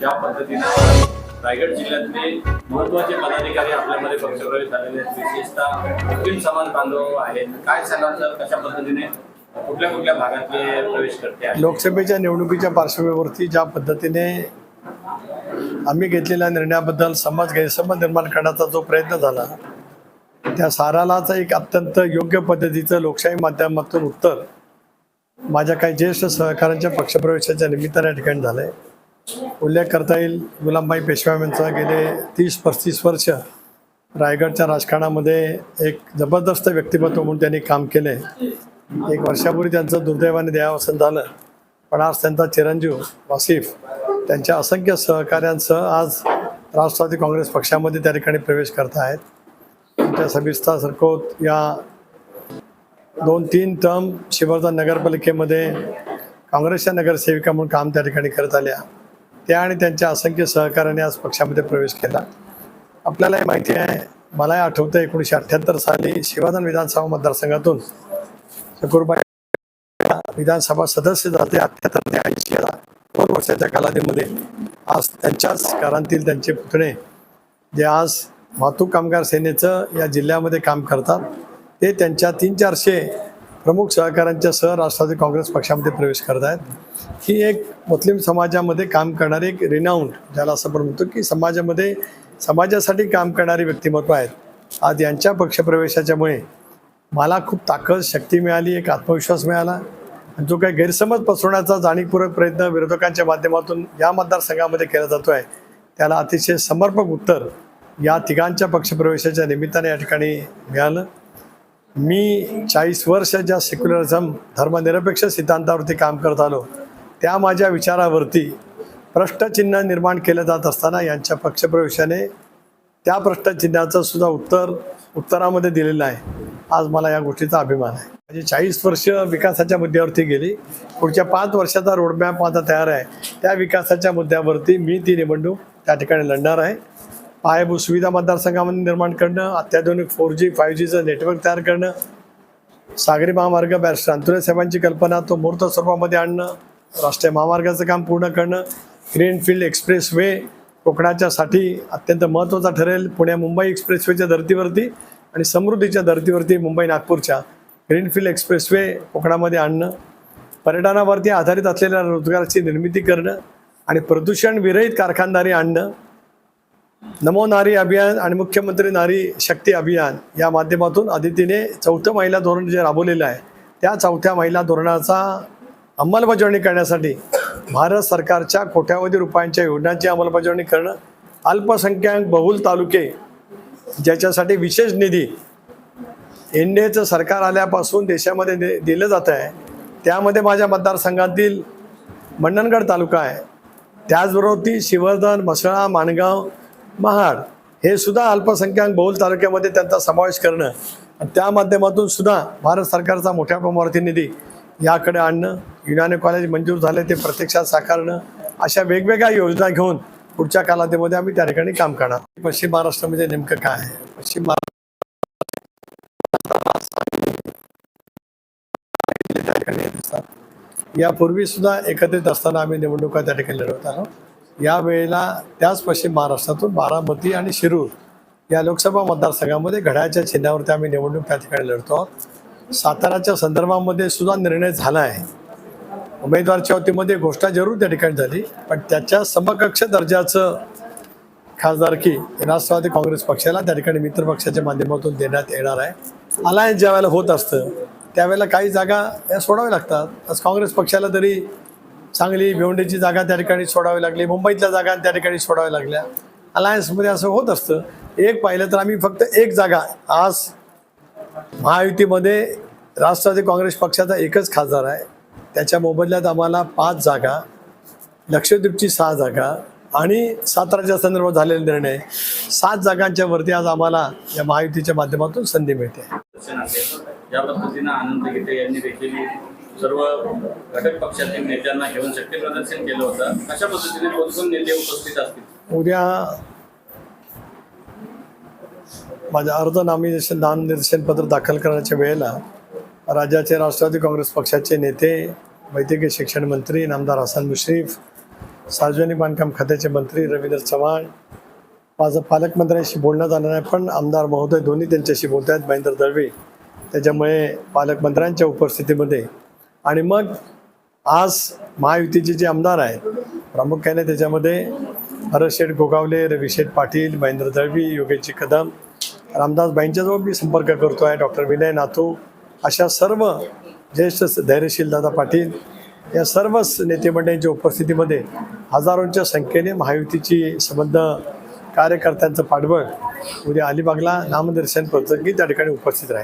ज्या पद्धतीनं रायगड जिल्ह्यातले महत्त्वाचे पदाधिकारी आपल्यामध्ये पक्षप्रवेश झालेले आहेत. विशेषतः मुस्लिम समाज बांधव आहेत. काय सांगाल सर कशा पद्धतीने कुठल्या कुठल्या भागातले प्रवेश करते लोकसभेच्या निवडणुकीच्या पार्श्वभूमीवरती ज्या पद्धतीने आम्ही घेतलेल्या निर्णयाबद्दल समाज गैरसमज निर्माण करण्याचा जो प्रयत्न झाला त्या सारालाच एक अत्यंत योग्य पद्धतीचं लोकशाही माध्यमातून उत्तर माझ्या काही ज्येष्ठ सहकाऱ्यांच्या पक्षप्रवेशाच्या निमित्ताने ठिकाणी झालं आहे उल्लेख करता येईल गुलामबाई पेशवा यांचा गेले तीस पस्तीस वर्ष रायगडच्या राजकारणामध्ये एक जबरदस्त व्यक्तिमत्व म्हणून त्यांनी काम केले. एक वर्षापूर्वी त्यांचं दुर्दैवाने देहावसन झालं पण आज त्यांचा चिरंजीव वासिफ त्यांच्या असंख्य सहकाऱ्यांसह आज राष्ट्रवादी काँग्रेस पक्षामध्ये त्या ठिकाणी प्रवेश करत आहेत. त्यांच्या सविस्ता सरकोत या दोन तीन टर्म शिवर्धन नगरपालिकेमध्ये काँग्रेसच्या नगरसेविका म्हणून काम त्या ठिकाणी करत आल्या. त्या आणि त्यांच्या असंख्य सहकार्याने आज पक्षामध्ये प्रवेश केला. आपल्यालाही माहिती आहे मलाही आठवतं एकोणीसशे अठ्ठ्याहत्तर साली शिवाधन विधानसभा मतदारसंघातून शकूरबाई विधानसभा सदस्य जाते अठ्ठ्याहत्तर ते ऐंशी या दोन वर्षाच्या कालावधीमध्ये. आज त्यांच्याच घरांतील त्यांचे पुतणे जे आज वाहतूक कामगार सेनेचं या जिल्ह्यामध्ये काम करतात ते त्यांच्या तीन चारशे प्रमुख सहकाऱ्यांच्या सह राष्ट्रवादी काँग्रेस पक्षामध्ये प्रवेश करत आहेत. ही एक मुस्लिम समाजामध्ये काम करणारी एक रिनाऊंड ज्याला असं आपण म्हणतो की समाजामध्ये समाजासाठी काम करणारी व्यक्तिमत्व आहेत. आज यांच्या पक्षप्रवेशाच्यामुळे मला खूप ताकद शक्ती मिळाली एक आत्मविश्वास मिळाला. आणि जो काही गैरसमज पसरवण्याचा जाणीवपूर्वक प्रयत्न विरोधकांच्या माध्यमातून या मतदारसंघामध्ये केला जातो आहे त्याला अतिशय समर्पक उत्तर या तिघांच्या पक्षप्रवेशाच्या निमित्ताने या ठिकाणी मिळालं. मी चाळीस वर्ष ज्या सेक्युलरिझम धर्मनिरपेक्ष सिद्धांतावरती काम करत आलो त्या माझ्या विचारावरती प्रश्नचिन्ह निर्माण केलं जात असताना यांच्या पक्षप्रवेशाने त्या प्रश्नचिन्हाचं सुद्धा उत्तर उत्तरामध्ये दिलेलं आहे. आज मला या गोष्टीचा अभिमान आहे. म्हणजे चाळीस वर्ष विकासाच्या मुद्द्यावरती गेली. पुढच्या पाच वर्षाचा रोडमॅप माझा तयार आहे. त्या विकासाच्या मुद्द्यावरती मी ती निवडणूक त्या ठिकाणी लढणार आहे. पायाभूत सुविधा मतदारसंघामध्ये निर्माण करणं अत्याधुनिक फोर जी फाय जीचं नेटवर्क तयार करणं सागरी महामार्ग बॅरिस्टर अंतुरे साहेबांची कल्पना तो मूर्त स्वरूपामध्ये आणणं राष्ट्रीय महामार्गाचं काम पूर्ण करणं ग्रीनफील्ड एक्सप्रेस वे कोकणाच्यासाठी अत्यंत महत्त्वाचा ठरेल. पुण्या मुंबई एक्सप्रेसवेच्या धर्तीवरती आणि समृद्धीच्या धर्तीवरती मुंबई नागपूरच्या ग्रीनफील्ड एक्सप्रेसवे कोकणामध्ये आणणं पर्यटनावरती आधारित असलेल्या रोजगाराची निर्मिती करणं आणि प्रदूषण विरहित कारखानदारी आणणं नमो नारी अभियान आणि मुख्यमंत्री नारी शक्ती अभियान या माध्यमातून आदितीने चौथं महिला धोरण जे राबवलेलं आहे त्या चौथ्या महिला धोरणाचा अंमलबजावणी करण्यासाठी भारत सरकारच्या कोट्यावधी रुपयांच्या योजनांची अंमलबजावणी करणं अल्पसंख्याक बहुल तालुके ज्याच्यासाठी विशेष निधी एन डी एचं सरकार आल्यापासून देशामध्ये दे दिलं जातं आहे. त्यामध्ये माझ्या मतदारसंघातील मंडणगड तालुका आहे. त्याचबरोबर ती शिवर्धन मसळा माणगाव महाड हे सुद्धा अल्पसंख्याक बहुल तालुक्यामध्ये त्यांचा समावेश करणं आणि त्या माध्यमातून सुद्धा भारत सरकारचा मोठ्या प्रमाणावरती निधी याकडे आणणं युनानी कॉलेज मंजूर झाले ते प्रत्यक्षात साकारणं अशा वेगवेगळ्या योजना घेऊन पुढच्या कालावधीमध्ये आम्ही त्या ठिकाणी काम करणार. पश्चिम महाराष्ट्रामध्ये नेमकं काय आहे? पश्चिम महाराष्ट्र यापूर्वी सुद्धा एकत्रित असताना आम्ही निवडणुका त्या ठिकाणी लढवत आहोत यावेळेला त्याच पश्चिम महाराष्ट्रातून बारामती आणि शिरूर या लोकसभा मतदारसंघामध्ये घड्याळच्या चिन्हावरती आम्ही निवडणूक त्या ठिकाणी लढतो आहोत. साताराच्या संदर्भामध्ये सुद्धा निर्णय झाला आहे. उमेदवारच्या वतीमध्ये घोषणा जरूर त्या ठिकाणी झाली पण त्याच्या समकक्ष दर्जाचं खासदारकी राष्ट्रवादी काँग्रेस पक्षाला त्या ठिकाणी मित्र पक्षाच्या माध्यमातून देण्यात येणार आहे. अलायन्स ज्या वेळेला होत असतं त्यावेळेला काही जागा या सोडाव्या लागतात. आज काँग्रेस पक्षाला तरी सांगली भिवंडीची जागा त्या ठिकाणी सोडावी लागली मुंबईतल्या जागा त्या ठिकाणी सोडाव्या लागल्या. अलायन्समध्ये असं होत असतं एक पाहिलं तर आम्ही फक्त एक जागा आज महायुतीमध्ये राष्ट्रवादी काँग्रेस पक्षाचा एकच खासदार आहे. त्याच्या मोबदल्यात आम्हाला पाच जागा लक्षद्वीपची सहा जागा आणि साताराच्या संदर्भात झालेले निर्णय. सात जागांच्या वरती आज आम्हाला या महायुतीच्या माध्यमातून संधी मिळते. सर्व घटक पक्षातील नेत्यांना घेऊन शक्ती प्रदर्शन केलं होतं. अशा पद्धतीने कोण कोण नेते उपस्थित असतील? उद्या माझ्या अर्ज नामनिर्देशन नामनिर्देशन पत्र दाखल करण्याच्या वेळेला राज्याचे राष्ट्रवादी काँग्रेस पक्षाचे नेते वैद्यकीय शिक्षण मंत्री नामदार हसन मुश्रीफ सार्वजनिक बांधकाम खात्याचे मंत्री रवींद्र चव्हाण माझं पालकमंत्र्यांशी बोलणं झालं नाही पण आमदार महोदय दोन्ही त्यांच्याशी बोलत आहेत महेंद्र दळवे. त्याच्यामुळे पालकमंत्र्यांच्या उपस्थितीमध्ये आणि मग आज महायुतीचे जे आमदार आहेत प्रामुख्याने त्याच्यामध्ये हरशेठ गोगावले रविशेठ पाटील महेंद्र दळवी योगेशजी कदम रामदासबाईंच्याजवळ मी संपर्क करतो आहे डॉक्टर विनय नातू अशा सर्व ज्येष्ठ धैर्यशील दादा पाटील या सर्वच नेतेमंडळींच्या उपस्थितीमध्ये हजारोंच्या संख्येने महायुतीची संबंध कार्यकर्त्यांचं पाठबळ उद्या अलिबागला नामदर्शन प्रसंगी त्या ठिकाणी उपस्थित राहील.